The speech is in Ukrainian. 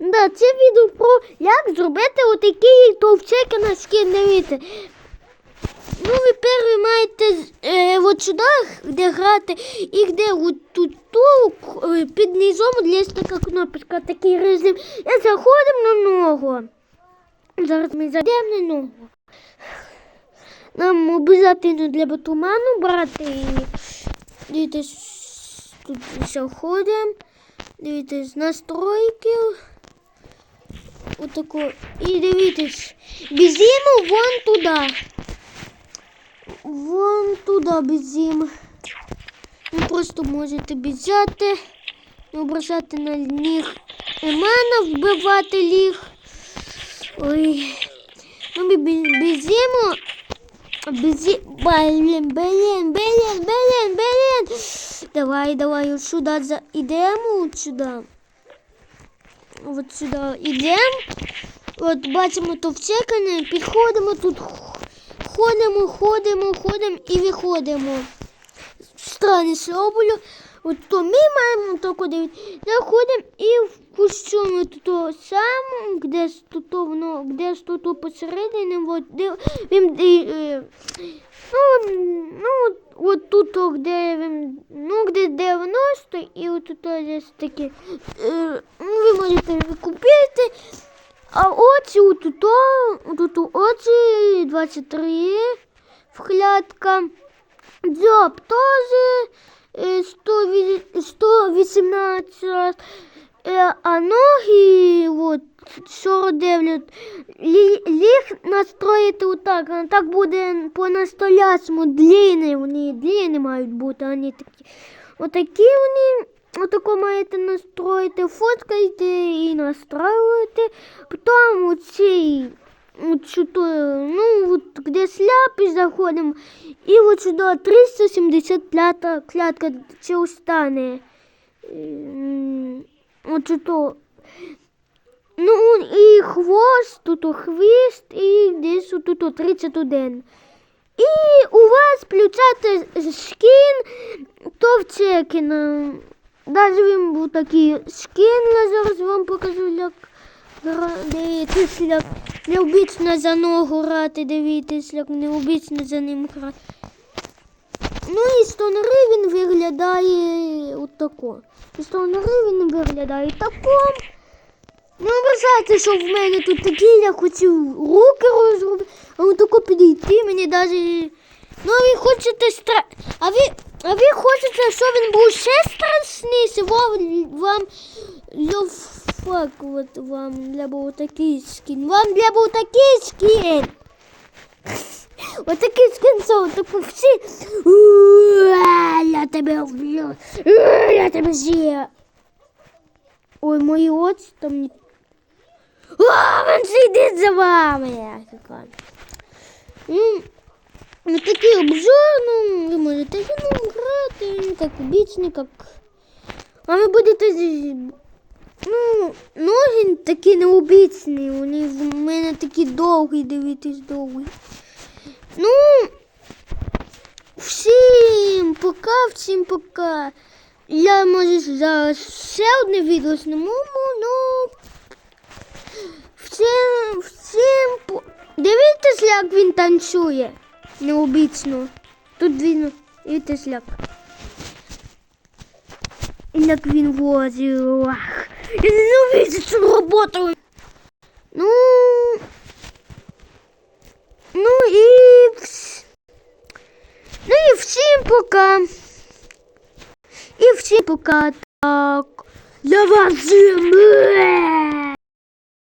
Да, це відео про як зробити отакий товчеки на скін. Ну, ви перші маєте е, от сюди, де грати, і де от тут ту, е, під низом є така кнопочка, такий режим. І заходимо на ногу. Зараз ми зайдемо на ногу. Нам обов'язково для батуману брати. Дивіться, тут заходимо. Дивіться, настройки. Отако. І дивіться, біжимо вон туди. Вон туди біжимо. Ви просто можете біжати, не ображати на них. Емана вбивати їх. Ой. Ну, ми бі- біжимо. Бізі... Блін, блін, блін, блін, блін. Давай, давай, от сюди за... идем, вот сюда. Вот сюда идем. От бачимо то вчекане, підходимо тут, ходимо, ходимо, ходимо і виходимо. Страни роблю. От то ми маємо тако дивитися. Заходимо і в костюмі то саме, де тут воно, де тут посередині, от, він, ну, ну, от, от тут, де він, ну, де 90, і от тут десь такі, е, ну, ви можете купити, а оці от тут, тут оці 23 вклятка, дзьоб теж 100 ві- 118, е, а ноги от 49, лі- ліг настроїти отак, так буде по настояцьому длинні, вони длинні мають бути, не такі. Отакі вони, отако маєте настроїти, фоткайте і настроюєте. Потім оці, от сюди, ну, от де сляпи заходимо, і от сюди 375 клятка це остане. Ем, От сюди. Ну, і хвост, тут хвіст, і десь тут 31. І у вас включати шкін товчекіна. Навіть він був такий шкін, я зараз вам покажу, як дивитись, як необічно за ногу грати, дивитись, як необічно за ним грати. Ну і з тонери він виглядає отако. І з тонери він виглядає тако. Не ображайте, що в мене тут такі, я хотів руки розробити, а он тако підійти, мені навіть... Ну, а ви хочете стра... А ви, а ви хочете, щоб він був ще страшніший? Вам, вам льофак, от вам для був такий скін. Вам для був такий скін. Отакий скін, що таку всі. «Уа, Я тебе вб'ю. «Уа, Я тебе з'їм. Ой, мої очі там не о, він сидить за вами. Яка. Ну, ну, такий обзор, ну, ви можете зі мною грати, ну, як обічно, як... А ви будете, з- Ну, ноги такі необічні, вони в мене такі довгі, дивитись довгі. Ну, всім пока, всім пока. Я, може, зараз ще одне відео зніму, ну, Всім, всім по- дивіться, як він танцює. Необічно. Тут він, дивіться, як. Як він возить. Ах, не люблю цю роботу. Ну, ну і, ну і всім пока. І всім пока. Так. Я вас зиму.